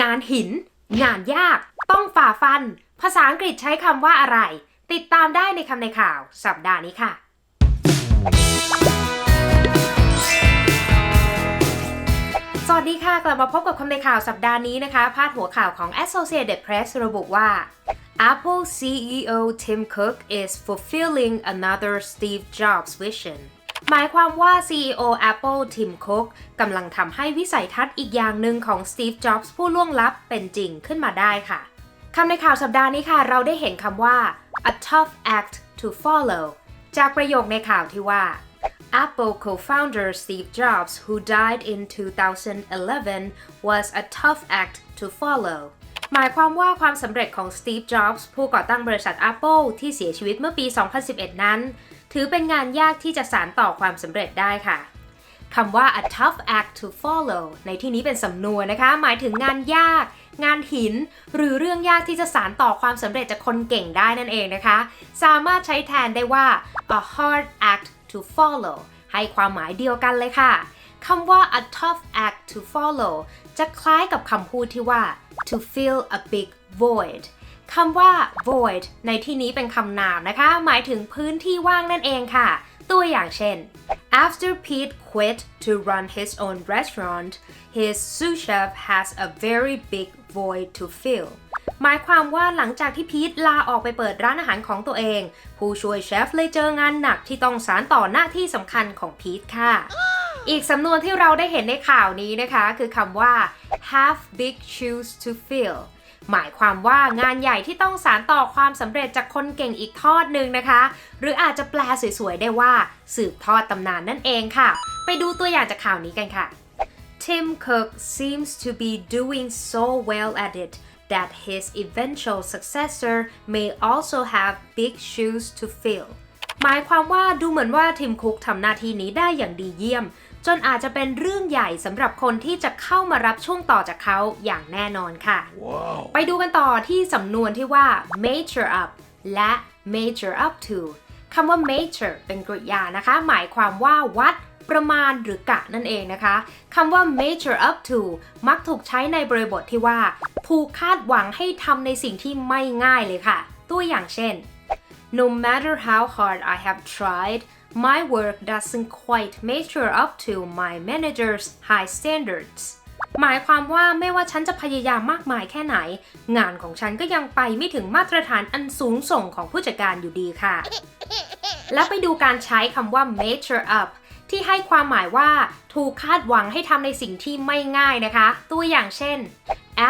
งานหิน งานยาก ต้องฝ่าฟัน ภาษาอังกฤษใช้คำว่าอะไร ติดตามได้ในคำในข่าวสัปดาห์นี้ค่ะ สวัสดีค่ะ กลับมาพบกับคำในข่าวสัปดาห์นี้นะคะ พาดหัวข่าวของ Associated Press ระบุว่า Apple CEO Tim Cook is fulfilling another Steve Jobs vision หมายความว่า CEO Apple Tim Cook กำลังทำให้วิสัยทัศน์อีกอย่างหนึ่งของ Steve Jobs ผู้ล่วงลับเป็นจริงขึ้นมาได้ค่ะคำในข่าวสัปดาห์นี้ค่ะ เราได้เห็นคำว่า a tough act to follow จากประโยคในข่าวที่ว่า Apple co-founder Steve Jobs, who died in 2011, was a tough act to follow. หมายความว่าความสำเร็จของ Steve Jobs ผู้ก่อตั้งบริษัท Apple ที่เสียชีวิตเมื่อปี 2011 นั้น ถือเป็นงานยากที่จะสานต่อความสำเร็จได้ค่ะคำว่า a tough act to follow ในที่นี้เป็นสำนวนนะคะ หมายถึงงานยาก งานหิน หรือเรื่องยากที่จะสานต่อความสำเร็จจากคนเก่งได้นั่นเองนะคะ สามารถใช้แทนได้ว่า a hard act to follow ให้ความหมายเดียวกันเลยค่ะคำว่า a tough act to follow จะคล้ายกับคำพูดที่ว่า to fill a big void คำว่า void ในที่นี้เป็นคำนามนะคะ หมายถึงพื้นที่ว่างนั่นเองค่ะ ตัวอย่างเช่น after Pete quit to run his own restaurant his sous chef has a very big void to fill หมายความว่าหลังจากที่พีทลาออกไปเปิดร้านอาหารของตัวเอง ผู้ช่วยเชฟเลยเจองานหนักที่ต้องสารต่อหน้าที่สำคัญของพีทค่ะ อีกสำนวนที่เราได้เห็นในข่าวนี้นะคะ คือคำว่า have big shoes to fill หมายความว่างานใหญ่ที่ต้องสารต่อความสำเร็จจากคนเก่งอีกทอดหนึ่งนะคะ หรืออาจจะแปลสวยๆ ได้ว่า สืบทอดตำนานนั่นเองค่ะ ไปดูตัวอย่างจากข่าวนี้กันค่ะ Tim Cook seems to be doing so well at it that his eventual successor may also have big shoes to fill หมายความว่าดูเหมือนว่าทีมคุกทำหน้าที่นี้ได้อย่างดีเยี่ยม จนอาจจะเป็นเรื่องใหญ่สำหรับคนที่จะเข้ามารับช่วงต่อจากเขาอย่างแน่นอนค่ะไปดูกันต่อที่สำนวนที่ว่า measure up และ measure up to คำว่า measure เป็นกริยานะคะ หมายความว่าวัดประมาณหรือกะนั่นเองนะคะคำว่า measure up to มักถูกใช้ในบริบทที่ว่าถูกคาดหวังให้ทำในสิ่งที่ไม่ง่ายเลยค่ะ ตัวอย่างเช่น No matter how hard I have tried my work doesn't quite measure up to my manager's high standards หมายความว่าไม่ว่าฉันจะพยายามมากมายแค่ไหน งานของฉันก็ยังไปไม่ถึงมาตรฐานอันสูงส่งของผู้จัดการอยู่ดีค่ะ แล้วไปดูการใช้คำว่า measure up ที่ให้ความหมายว่าถูกคาดหวังให้ทำในสิ่งที่ไม่ง่ายนะคะ ตัวอย่างเช่น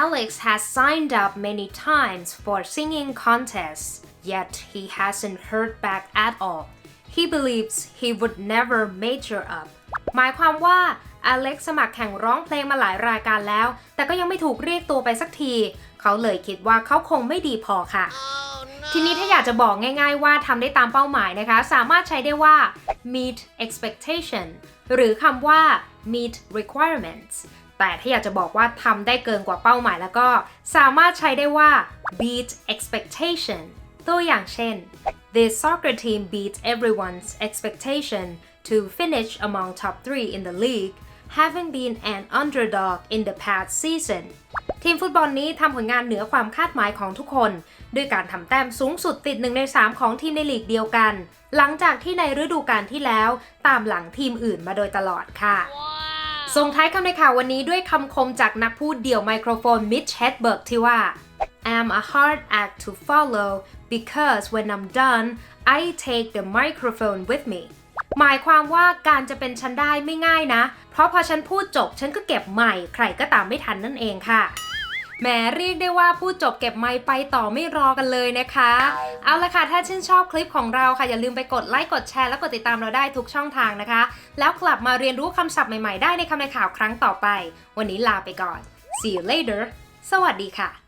Alex has signed up many times for singing contests yet he hasn't heard back at all he believes he would never measure up หมายความว่าอเล็กสมัครแข่งร้องเพลงมาหลายรายการแล้ว แต่ก็ยังไม่ถูกเรียกตัวไปสักที เขาเลยคิดว่าเขาคงไม่ดีพอค่ะทีนี้ถ้าอยากจะบอกง่ายๆว่าทำได้ตามเป้าหมายนะคะ สามารถใช้ได้ว่า meet expectation หรือคำว่า meet requirements แต่ถ้าอยากจะบอกว่าทำได้เกินกว่าเป้าหมายแล้วก็ สามารถใช้ได้ว่า beat expectation ตัวอย่างเช่น This soccer team beat everyone's expectation to finish among top three in the league having been an underdog in the past season ทีมฟุตบอลนี้ทำผลงานเหนือความคาดหมายของทุกคน ด้วยการทำแต้มสูงสุดติด1ใน 3 ของทีมในลีกเดียวกัน หลังจากที่ในฤดูกาลที่แล้วตามหลังทีมอื่นมาโดยตลอดค่ะ ส่งท้ายคำในข่าววันนี้ด้วยคำคมจากนักพูดเดี่ยวไมโครโฟนมิชเฮดเบิร์กที่ว่า I'm a hard act to follow because when I'm done I take the microphone with me หมายความว่าการจะเป็นฉันได้ไม่ง่ายนะ เพราะพอฉันพูดจบฉันก็เก็บใหม่ ใครก็ตามไม่ทันนั่นเองค่ะแหมเรียกได้ว่าพูดจบเก็บไมค์ไปต่อไม่รอกันเลยนะคะ เอาละค่ะ ถ้าชื่นชอบคลิปของเราค่ะ อย่าลืมไปกดไลค์กดแชร์และกดติดตามเราได้ทุกช่องทางนะคะ แล้วกลับมาเรียนรู้คำศัพท์ใหม่ๆได้ในคำในข่าวครั้งต่อไป วันนี้ลาไปก่อน see you later สวัสดีค่ะ